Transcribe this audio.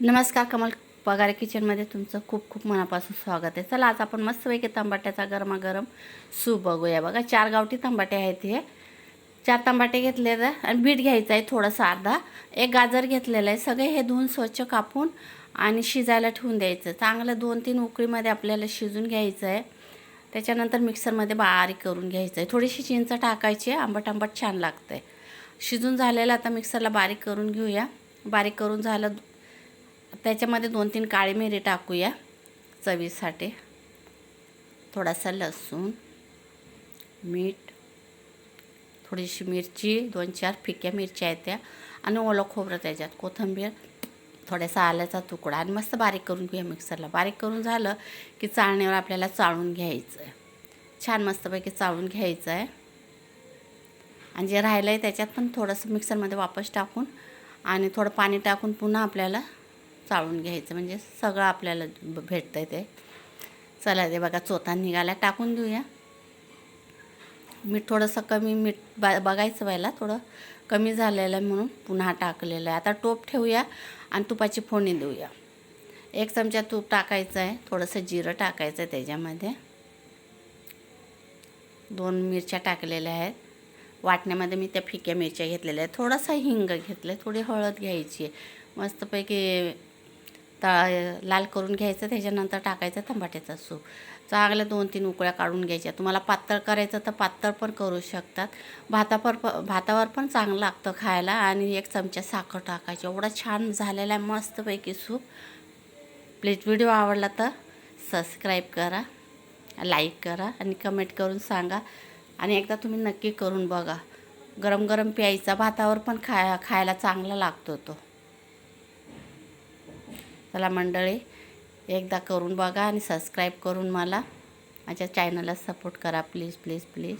नमस्कार कमल पगार किचनमध्ये तुमचं खूप खूप मनापासून स्वागत आहे. चला आज आपण मस्तपैकी तंबाट्याचा गरमागरम सूप बघूया बघा. चार गावठी तंबाटे आहेत हे. चार तंबाटे घेतले आणि बीट घ्यायचं आहे थोडंसं अर्धा. एक गाजर घेतलेलं आहे. सगळे हे धुवून स्वच्छ कापून आणि शिजायला ठेवून द्यायचं. चांगलं दोन तीन उकळीमध्ये आपल्याला शिजून घ्यायचं आहे. त्याच्यानंतर मिक्सरमध्ये बारीक करून घ्यायचं आहे. थोडीशी चिंच टाकायची आंबट आंबट छान लागतं आहे शिजून झालेलं आता मिक्सरला बारीक करून घेऊया. बारीक करून झालं त्याच्यामध्ये दोन तीन काळी मिरी टाकूया चवीसाठी. थोडासा लसूण मीठ थोडीशी मिरची दोन चार फिक्या मिरच्या आहेत त्या आणि ओलं खोबरं त्याच्यात कोथिंबीर थोडासा आल्याचा तुकडा आणि मस्त बारीक करून घेऊया मिक्सरला. बारीक करून झालं की चाळणीवर आपल्याला चाळून घ्यायचं आहे छान मस्तपैकी चाळून घ्यायचं आहे आणि जे राहिलं आहे त्याच्यात पण थोडंसं मिक्सरमध्ये वापस टाकून आणि थोडं पाणी टाकून पुन्हा आपल्याला चाळून घ्यायचं. म्हणजे सगळं आपल्याला भेटतं आहे ते. चला ते बघा चोथा निघाला टाकून देऊया. मीठ थोडंसं कमी मीठ बा बघायचं व्हायला. थोडं कमी झालेलं आहे म्हणून पुन्हा टाकलेलं आहे. आता टोप ठेवूया आणि तुपाची फोडणी देऊया. एक चमचा तूप टाकायचं आहे. थोडंसं जिरं टाकायचं आहे त्याच्यामध्ये. दोन मिरच्या टाकलेल्या आहेत. वाटण्यामध्ये मी त्या फिक्या मिरच्या घेतलेल्या आहेत. थोडासा हिंग घेतलं आहे थोडी हळद घ्यायची आहे. मस्तपैकी तळा लाल करून घ्यायचं त्याच्यानंतर टाकायचं टमाट्याचा सूप. चांगल्या दोन तीन उकळ्या काढून घ्यायच्या. तुम्हाला पातळ करायचं तर पातळ पण करू शकतात. भातावर भातावर पण चांगलं लागतं खायला आणि एक चमचा साखर टाकायची. एवढा छान झालेला आहे मस्तपैकी सूप. प्लीज व्हिडिओ आवडला तर सबस्क्राईब करा लाईक करा आणि कमेंट करून सांगा. आणि एकदा तुम्ही नक्की करून बघा. गरम गरम प्यायचा भातावर पण खाय खायला चांगला लागतो तो. चला मंडळी एकदा करून बघा आणि सबस्क्राईब करून मला माझ्या चॅनलला सपोर्ट करा. Please please please